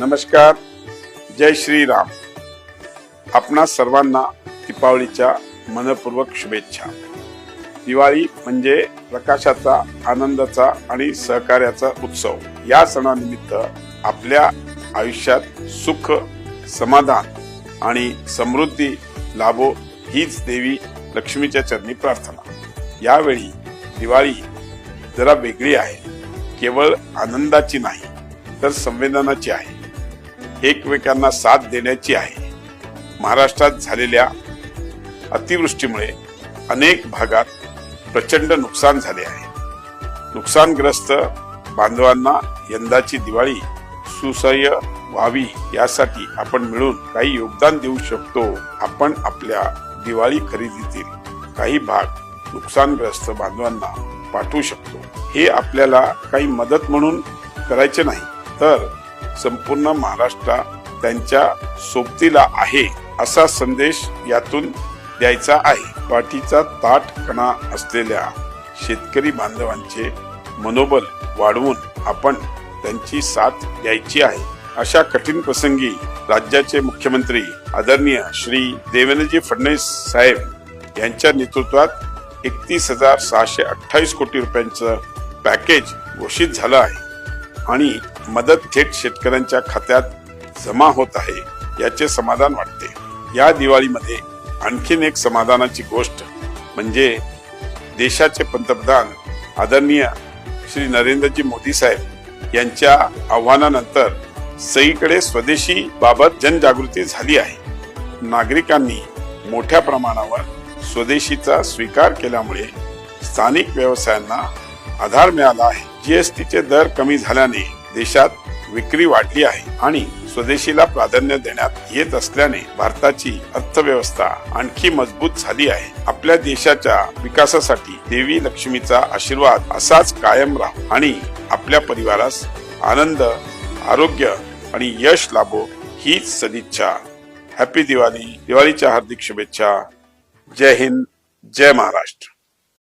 नमस्कार जय श्रीराम. आपणा सर्वांना दीपावलीच्या मनपूर्वक शुभेच्छा. दिवाळी म्हणजे प्रकाशाचा आनंदाचा आणि सहकार्याचा उत्सव. या सणानिमित्त आपल्या आयुष्यात सुख समाधान आणि समृद्धी लाभो हीच देवी लक्ष्मीच्या चरणी प्रार्थना. यावेळी दिवाळी जरा वेगळी आहे. केवळ आनंदाची नाही तर संवेदनाची आहे. एकमेकांना साथ देण्याची आहे. महाराष्ट्रात झालेल्या अतिवृष्टीमुळे अनेक भागात प्रचंड नुकसान झाले आहे. नुकसानग्रस्त बांधवांना यंदाची दिवाळी सुसह्य व्हावी यासाठी आपण मिळून काही योगदान देऊ शकतो. आपण आपल्या दिवाळी खरेदीतील काही भाग नुकसानग्रस्त बांधवांना पाठवू शकतो. हे आपल्याला काही मदत म्हणून करायचे नाही. तर संपूर्ण महाराष्ट्र त्यांच्या सोबतीला आहे असा संदेश यातून द्यायचा आहे. पाठीचा ताट कणा असलेल्या शेतकरी बांधवांचे मनोबल वाढवून आपण त्यांची साथ द्यायची आहे. अशा कठीण प्रसंगी राज्याचे मुख्यमंत्री आदरणीय श्री देवेंद्रजी फडणवीस साहेब यांच्या नेतृत्वात एकतीस हजार सहाशे अठ्ठावीस कोटी रुपयांचं पॅकेज घोषित झालं आहे. आणि मदत थेट शेतकऱ्यांच्या खात्यात जमा होत आहे याचे समाधान वाटते. या दिवाळीमध्ये आणखीन एक समाधानाची गोष्ट म्हणजे देशाचे पंतप्रधान आदरणीय श्री नरेंद्रजी मोदी साहेब यांच्या आव्हानानंतर सगळीकडे स्वदेशी बाबत जनजागृती झाली आहे. नागरिकांनी मोठ्या प्रमाणावर स्वदेशीचा स्वीकार केल्यामुळे स्थानिक व्यवसायांना आधार मिळाला आहे. जीएसटीचे दर कमी झाल्याने देशात विक्री वाढली आहे आणि स्वदेशीला प्राधान्य देण्यात येत असल्याने भारताची अर्थव्यवस्था आणखी मजबूत झाली आहे. आपल्या देशाच्या विकासासाठी देवी लक्ष्मीचा आशीर्वाद असाच कायम राहू आणि आपल्या परिवारास आनंद आरोग्य आणि यश लाभो हीच सदिच्छा. हॅपी दिवाळी. दिवाळीच्या हार्दिक शुभेच्छा. जय हिंद. जय महाराष्ट्र.